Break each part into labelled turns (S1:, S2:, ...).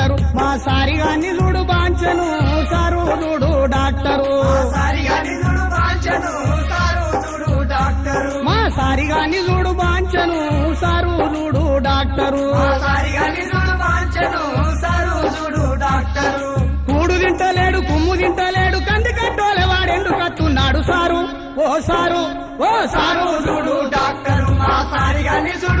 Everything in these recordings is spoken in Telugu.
S1: సారిగా నిలుడు బాంచను సారు చూడు డాక్టరు.
S2: వాంచను సారు చూడు డాక్టరు.
S1: మా సారిగా నిలుడు బాంచను సారు చూడు డాక్టరు.
S2: చూడు డాక్టరు.
S1: కూడు తింటలేడు కుమ్ము తింటలేడు కంది కట్టోలే వాడెందుకు కత్తున్నాడు సారు? ఓ సారు ఓ సారు
S2: చూడు డాక్టరు. మా సారిగా నిజుడు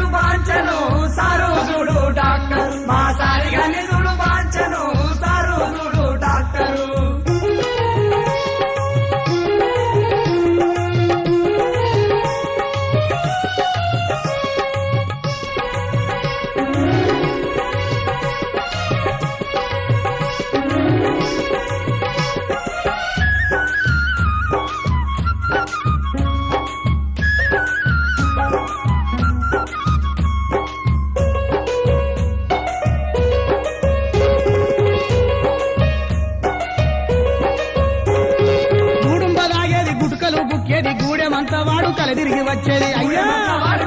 S1: వాడు కలదిరిగి వచ్చేది. అయ్యా!
S2: వాడు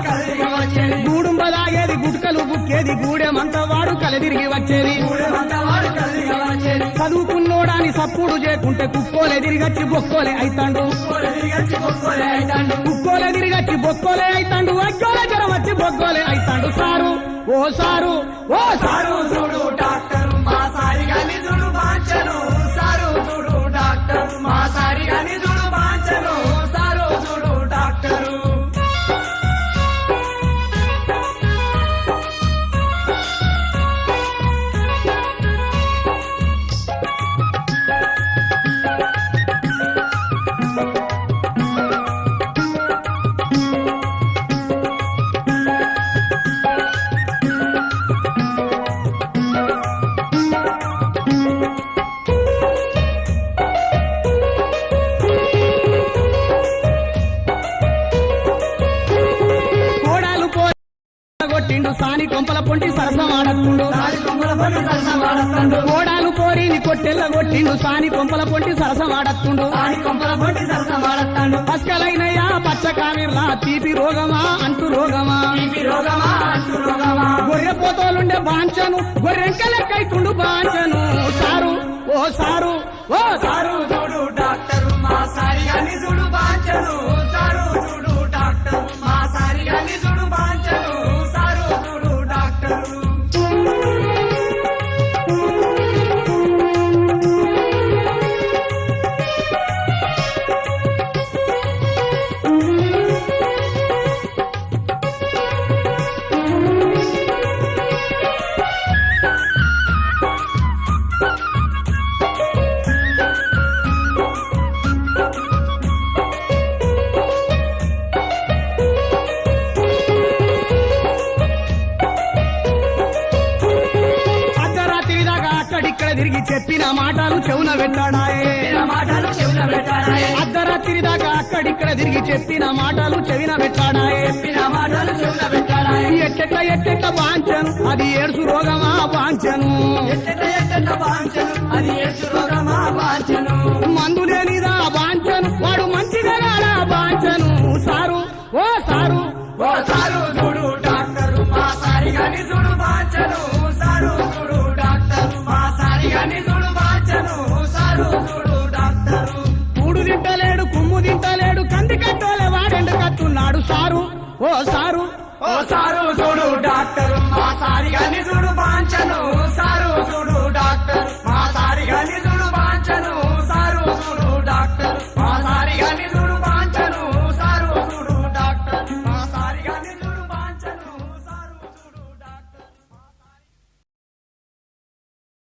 S2: వచ్చేది
S1: గుట్కలు బుక్కేది గూడెమంత వాడు కలదిరిగి వచ్చేది
S2: వచ్చేది.
S1: చదువుకున్నోడాని సప్పుడు చేయకుంటే కుక్కోలే తిరిగచ్చి బొక్కోలే అయితాండు. కుక్కోలే తిరిగచ్చి బొక్కోలే అయితాండు. అగ్గోలే జ్వరం వచ్చి బొక్కోలే అయితాండు. సారు ఓ సారు ఓ సారు
S2: సారు చూడు
S1: సాని కొంపల పొంటి సరసమాడత్తుండు
S2: సారి కొమ్మల పని సరసమాడతాడు
S1: కోడాలు పోరిని కొట్టెల్ల కొట్టిండు. సాని కొంపల పొంటి సరసమాడత్తుండు
S2: సారి కొమ్మల పని సరసమాడతాడు
S1: పస్కలైనయా పచ్చ కామిర్లా తీపి రోగమా అంటు రోగమా. గొర్రె పోతోలుండే బాంచను గొర్రెంకలెక్కైతుండు చెప్పిన మాటలు చెవున పెట్టాడాయే.
S2: మాటలు చెవుల పెట్టాడాయే.
S1: అర్ధరాత్రి దాకా అక్కడిక్కడ తిరిగి చెప్పిన మాటలు చెవిన పెట్టాడాయే.
S2: విన మాటలు చెవుల పెట్టాడాయే.
S1: ఎట్టెట్ల ఎట్టెట్ల వాంచను అది ఏడుసు రోగమా వాంచను
S2: బాంచను అది ఏసు రోగమా బాంచను
S1: మందు లేనిదా వాంచను వాడు మంచిగా వాంచను సారు ఓ సారు.
S2: ఓ సారు చూడు డాక్టరు మా సారిగా నిజుడు బాంచను సారు చూడు డాక్టరు.
S1: కూడు తింటలేడు కుమ్ము తింటలేడు కంది కట్టోలే వాడెండు కట్టున్నాడు సారు. ఓ సారు.
S2: ఓ సారు చూడు